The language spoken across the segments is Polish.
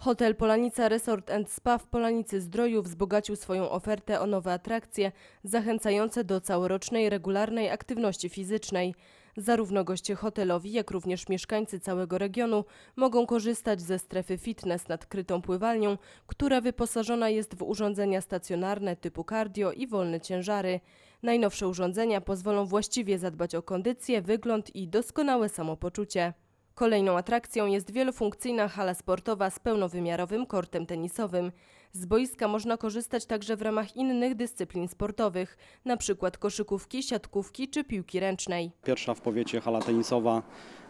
Hotel Polanica Resort and Spa w Polanicy Zdroju wzbogacił swoją ofertę o nowe atrakcje zachęcające do całorocznej, regularnej aktywności fizycznej. Zarówno goście hotelowi, jak również mieszkańcy całego regionu mogą korzystać ze strefy fitness nad krytą pływalnią, która wyposażona jest w urządzenia stacjonarne typu cardio i wolne ciężary. Najnowsze urządzenia pozwolą właściwie zadbać o kondycję, wygląd i doskonałe samopoczucie. Kolejną atrakcją jest wielofunkcyjna hala sportowa z pełnowymiarowym kortem tenisowym. Z boiska można korzystać także w ramach innych dyscyplin sportowych, np. koszykówki, siatkówki czy piłki ręcznej. Pierwsza w powiecie hala tenisowa,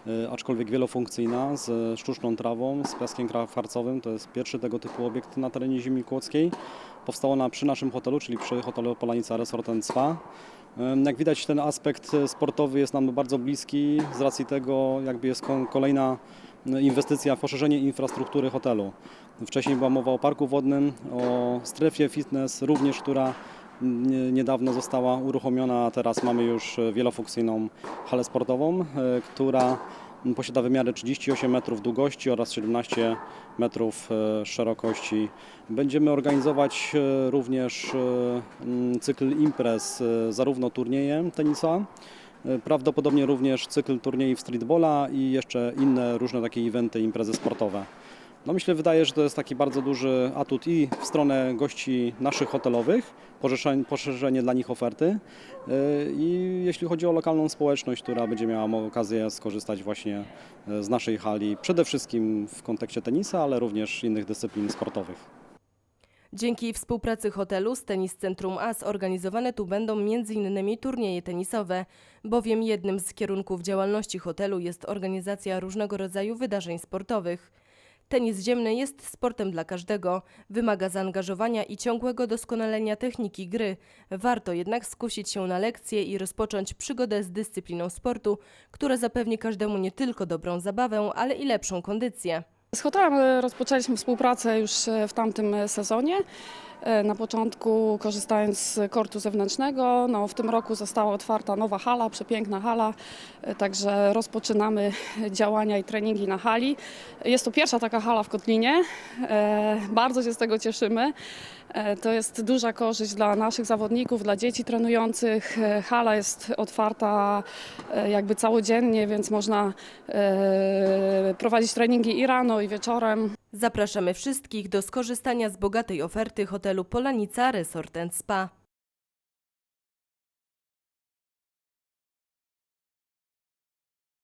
y, aczkolwiek wielofunkcyjna, z sztuczną trawą, z piaskiem kwarcowym. To jest pierwszy tego typu obiekt na terenie ziemi kłodzkiej. Powstała ona przy naszym hotelu, czyli przy hotelu Polanica Resort Spa. Jak widać ten aspekt y, sportowy jest nam bardzo bliski z racji tego jakby jest kolejna inwestycja w poszerzenie infrastruktury hotelu. Wcześniej była mowa o parku wodnym, o strefie fitness również, która nie- niedawno została uruchomiona, a teraz mamy już e, wielofunkcyjną halę sportową, e, która posiada wymiary 38 metrów długości oraz 17 metrów e, szerokości. Będziemy organizować e, również e, cykl imprez, zarówno turnieje tenisa, prawdopodobnie również cykl turniejów streetballa i jeszcze inne różne takie eventy, imprezy sportowe. No myślę, wydaje, że to jest taki bardzo duży atut i w stronę gości naszych hotelowych, poszerzenie, poszerzenie dla nich oferty yy, i jeśli chodzi o lokalną społeczność, która będzie miała okazję skorzystać właśnie yy, z naszej hali, przede wszystkim w kontekście tenisa, ale również innych dyscyplin sportowych. Dzięki współpracy hotelu z Tenis Centrum AS organizowane tu będą m.in. turnieje tenisowe, bowiem jednym z kierunków działalności hotelu jest organizacja różnego rodzaju wydarzeń sportowych. Tenis ziemny jest sportem dla każdego, wymaga zaangażowania i ciągłego doskonalenia techniki gry. Warto jednak skusić się na lekcje i rozpocząć przygodę z dyscypliną sportu, która zapewni każdemu nie tylko dobrą zabawę, ale i lepszą kondycję. Z hotelem e, rozpoczęliśmy współpracę już e, w tamtym e, sezonie. E, Na początku korzystając z kortu zewnętrznego, no w tym roku została otwarta nowa hala, przepiękna hala, e, także rozpoczynamy działania i treningi na hali. Jest to pierwsza taka hala w Kotlinie, e, bardzo się z tego cieszymy. To jest duża korzyść dla naszych zawodników, dla dzieci trenujących. Hala jest otwarta jakby całodziennie, więc można prowadzić treningi i rano, i wieczorem. Zapraszamy wszystkich do skorzystania z bogatej oferty hotelu Polanica Resort Spa.